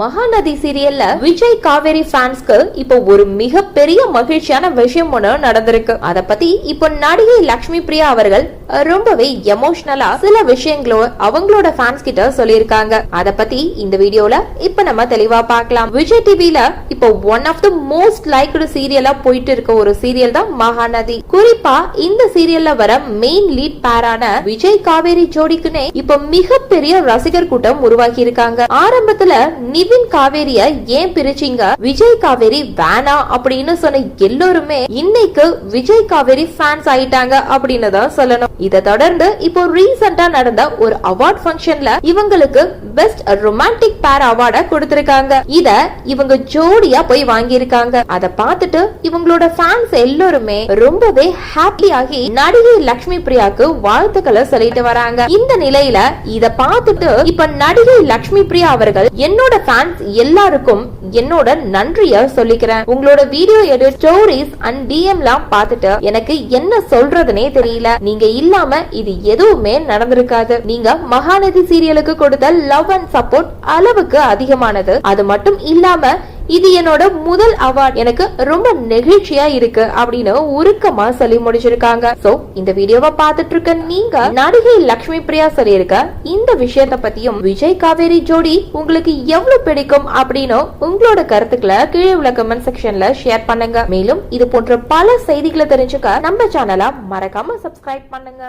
மகாநதி சீரியல்ல விஜய் காவேரி ஃபேன்ஸ்க்கு இப்போ ஒரு மிகப்பெரிய மகிழ்ச்சியான விஷயம் ஒன்று நடந்திருக்கு. அத பத்தி இப்போ நடிகை லக்ஷ்மி பிரியா அவர்கள் ரொம்பவே எமோஷனலா சில விஷயங்களோ அவங்களோட ஃபேன்ஸ் கிட்ட சொல்லியிருக்காங்க. அத பத்தி இந்த வீடியோல இப்ப நம்ம தெளிவா பார்க்கலாம். விஜய் டிவில இப்போ one of the most liked சீரியலா போயிட்டு இருக்க ஒரு சீரியல் தான் மகாநதி. குறிப்பா இந்த சீரியல்ல வர மெயின் லீட் பேரான விஜய் காவேரி ஜோடிக்குனே இப்ப மிகப்பெரிய ரசிகர் கூட்டம் உருவாக்கி இருக்காங்க. ஆரம்பத்துல நிவின் காவேரிய ஏன் பிரிச்சிங்க? விஜய் காவேரி வேணா அப்படின்னு சொன்ன எல்லோருமே இன்னைக்கு விஜய் காவேரி ஃபேன்ஸ் ஆயிட்டாங்க அப்படின்னு தான் சொல்லணும். இதை தொடர்ந்து இப்போ ரீசெண்டா நடந்த ஒரு அவார்ட் ஃபங்க்ஷன்ல இவங்களுக்கு பெஸ்ட் ரொமான்டிக் பேர் அவார்ட கொடுத்திருக்காங்க. இத இவங்க ஜோடியா போய் வாங்கியிருக்காங்க. அத பார்த்துட்டு இவங்களோட ஃபேன்ஸ் எல்லோருமே ரொம்பவே ஹாப்பி ஆகி நடிகை லக்ஷ்மி பிரியாக்கு வாழ்த்துக்களை சொல்லிட்டு வராங்க. இந்த நிலையில இத பார்த்துட்டு இப்ப நடிகை லக்ஷ்மி பிரியா அவர்கள் என்னோட ஃபேன்ஸ் எல்லாருக்கும் என்னோட நன்றிய சொல்லிக்கிறேன். உங்களோட video edit stories and DM எல்லாம் பார்த்துட்டு எனக்கு என்ன சொல்றதுனே தெரியல. நீங்க இல்லாம இது எதுவுமே நடந்திருக்காது. நீங்க மகாநதி சீரியலுக்கு கொடுத்த லவ் அண்ட் சப்போர்ட் அளவுக்கு அதிகமானது. அது மட்டும் இல்லாம இது என்னோட முதல் அவார்ட் எனக்கு ரொம்ப நெகிழ்ச்சியா இருக்கு அப்படின்னு உருக்கமா சொல்லி முடிச்சிருக்காங்க. சோ இந்த வீடியோவை பார்த்துட்டு இருக்க நீங்க நடிகை லக்ஷ்மி பிரியா சொல்லியிருக்க இந்த விஷயத்த பத்தியும் விஜய் காவேரி ஜோடி உங்களுக்கு எவ்வளவு பிடிக்கும் அப்படின்னு உங்களோட கருத்துக்களை கீழே உள்ள கமெண்ட் செக்ஷன்ல ஷேர் பண்ணுங்க. மேலும் இது போன்ற பல செய்திகளை தெரிஞ்சுக்க நம்ம சேனலை மறக்காம சப்ஸ்கிரைப் பண்ணுங்க.